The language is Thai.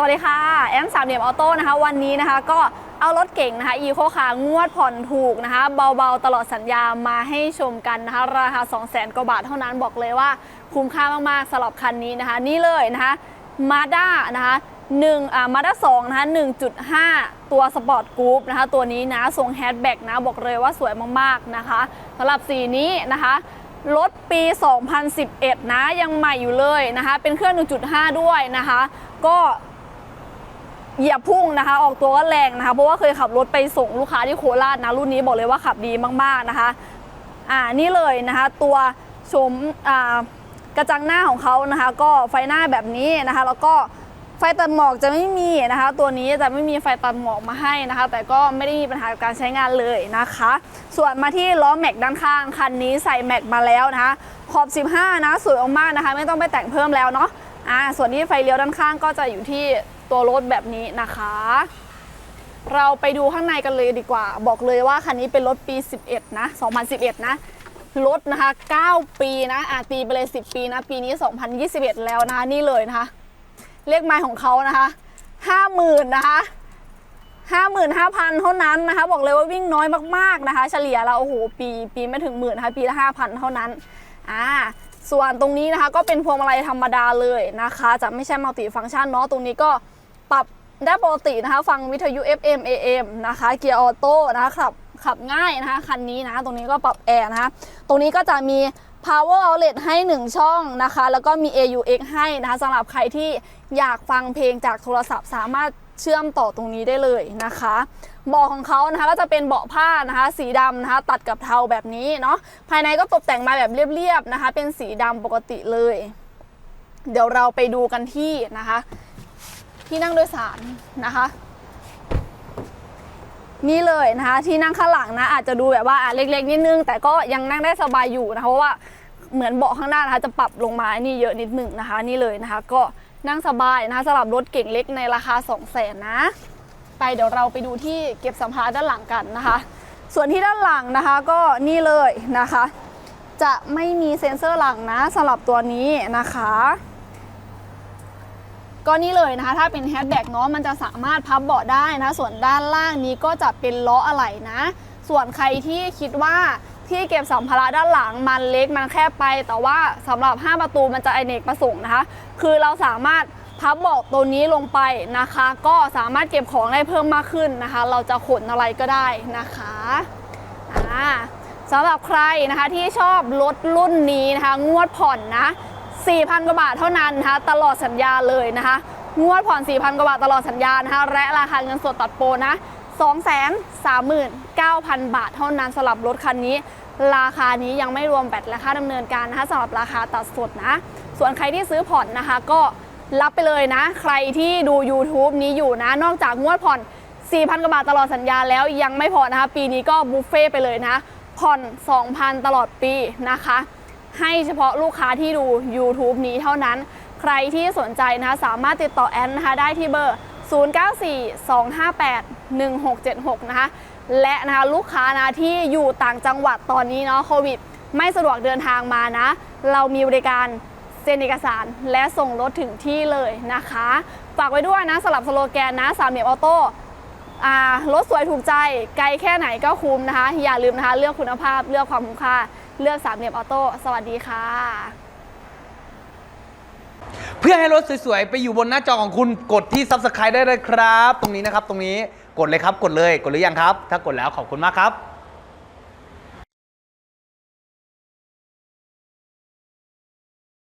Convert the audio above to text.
สวัสดีค่ะ แอมสามเหลี่ยมออโต้นะคะ วันนี้นะคะ ก็เอารถเก่งนะคะอีโคคางวดผ่อนถูกนะคะ เบาๆ ตลอดสัญญามาให้ชมกันนะคะ ราคา 2 0 0 0 0 0กว่าบาทเท่านั้นบอกเลยว่าคุ้มค่ามากๆสำหรับคันนี้นะคะ นี่เลยนะคะมาด้านะคะหนึ่งอ่ามาด้าสองนะคะ1.5ตัวสปอร์ตกรุ๊ปนะคะ ตัวนี้นะทรงแฮชแบ็กนะบอกเลยว่าสวยมากๆนะคะสำหรับสีนี้นะคะรถปี 2011 นะยังใหม่อยู่เลยนะคะ เป็นเครื่อง 1.5 ด้วยนะคะ ก็ เหยียบพุ่งนะคะ ออกตัวก็แรงนะคะ เพราะว่าเคยขับรถไปส่งลูกค้าที่โคราชนะ รุ่นนี้บอกเลยว่าขับดีมากๆนะคะ อ่า นี่เลยนะคะ ตัวชมอ่ากระจังหน้าของเขานะคะ ก็ไฟหน้าแบบนี้นะคะ แล้วก็ไฟตัดหมอกจะไม่มีนะคะ ตัวนี้จะไม่มีไฟตัดหมอกมาให้นะคะ แต่ก็ไม่ได้มีปัญหาการใช้งานเลยนะคะ ส่วนมาที่ล้อแม็กด้านข้างคันนี้ใส่แม็กมาแล้วนะคะขอบ 15 นะสวยมากนะคะ ไม่ต้องไปแต่งเพิ่มแล้วเนาะอ่าส่วนที่ไฟเลี้ยวด้านข้างก็จะอยู่ที่ ตัวรถแบบนี้นะคะ เราไปดูข้างในกันเลยดีกว่า บอกเลยว่าคันนี้เป็นรถปี 11 นะ 2011 นะรถนะคะ 9 ปีนะอะตีไปเลย 10 ปีนะ ปีนี้ 2021 แล้วนะคะ นี่เลยนะคะ เลขไม้ของเขานะคะ 50,000 นะคะ55,000 เท่านั้นนะคะ บอกเลยว่าวิ่งน้อยมากๆนะคะ เฉลี่ยแล้วโอ้โหปีปีไม่ถึงหมื่นนะคะปีละ5,000 เท่านั้นอ่าส่วนตรงนี้นะคะก็เป็นพวงมาลัยธรรมดาเลยนะคะ จะไม่ใช่มัลติฟังก์ชันเนาะตรงนี้ก็ ปรับได้ปกตินะคะฟังวิทยุ FM AM นะคะเกียร์ออโต้นะคะขับขับง่ายนะคะคันนี้นะ ตรงนี้ก็ปรับแอร์นะคะตรงนี้ก็จะมี power outlet ให้ 1 ช่องนะคะ แล้วก็มี AUX ให้นะคะสำหรับใครที่อยากฟังเพลงจากโทรศัพท์สามารถเชื่อมต่อตรงนี้ได้เลยนะคะเบาะของเขานะคะก็จะเป็นเบาะผ้านะคะ สีดำนะคะ ตัดกับเทาแบบนี้เนาะภายในก็ตกแต่งมาแบบเรียบๆนะคะ เป็นสีดำปกติเลย เดี๋ยวเราไปดูกันที่นะคะ ที่นั่งโดยสารนะคะ นี่เลยนะคะ ที่นั่งข้างหลังนะ อาจจะดูแบบว่าเล็กๆนิดนึง แต่ก็ยังนั่งได้สบายอยู่นะคะเพราะว่าเหมือนเบาะข้างหน้านะคะ จะปรับลงมานี่เยอะนิดนึงนะคะ นี่เลยนะคะ ก็นั่งสบายนะคะสำหรับรถเก่งเล็กในราคา 2 0 0 0 0นนะ ไปเดี๋ยวเราไปดูที่เก็บสัมภาระด้านหลังกันนะคะ ส่วนที่ด้านหลังนะคะก็นี่เลยนะคะ จะไม่มีเซ็นเซอร์หลังนะสำหรับตัวนี้นะคะ ก็นี่เลยนะคะ ถ้าเป็นแฮชแบ็กเนาะมันจะสามารถพับเบาะได้นะ ส่วนด้านล่างนี้ก็จะเป็นล้ออะไหล่นะ ส่วนใครที่คิดว่าที่เก็บสัมภาระด้านหลังมันเล็กมันแคบไป แต่ว่าสำหรับ 5 ประตูมันจะอเนกประสงค์นะคะ คือเราสามารถพับเบาะตัวนี้ลงไปนะคะ ก็สามารถเก็บของได้เพิ่มมากขึ้นนะคะ เราจะขนอะไรก็ได้นะคะอ่าสำหรับใครนะคะที่ชอบรถรุ่นนี้นะคะ งวดผ่อนนะ 4,000 กว่าบาทเท่านั้นนะคะตลอดสัญญาเลยนะคะ งวดผ่อน 4,000 กว่าบาทตลอดสัญญานะคะและราคาเงินสดตัดโปรนะ 239,000 บาทเท่านั้นสำหรับรถคันนี้ ราคานี้ยังไม่รวมแบตและค่าดำเนินการนะคะสำหรับราคาตัดสดนะ ส่วนใครที่ซื้อผ่อนนะคะก็รับไปเลยนะ ใครที่ดู YouTube นี้อยู่นะ นอกจากงวดผ่อน 4,000 กว่าบาทตลอดสัญญาแล้วยังไม่พอนะคะ ปีนี้ก็บุฟเฟ่ไปเลยนะ ผ่อน 2,000 ตลอดปีนะคะ ให้เฉพาะลูกค้าที่ดู YouTube นี้เท่านั้น ใครที่สนใจนะคะสามารถติดต่อแอนนะคะได้ที่เบอร์ 0942581676 นะคะ และนะคะลูกค้านะที่อยู่ต่างจังหวัดตอนนี้เนาะโควิด ไม่สะดวกเดินทางมานะ เรามีบริการเซ็นเอกสารและส่งรถถึงที่เลยนะคะ ฝากไว้ด้วยนะสำหรับสโลแกนนะสามเหลี่ยมออโต้ รถสวยถูกใจไกลแค่ไหนก็คุ้มนะคะ อย่าลืมนะคะ เลือกคุณภาพเลือกความคุ้มค่า เลือกสามเหลี่ยมออโต้สวัสดีค่ะ เพื่อให้รถสวยๆ ไปอยู่บนหน้าจอของคุณกดที่ Subscribe ได้เลยครับ ตรงนี้นะครับ ตรงนี้กดเลยครับกดเลยกดหรือยังครับ ถ้ากดแล้วขอบคุณมากครับ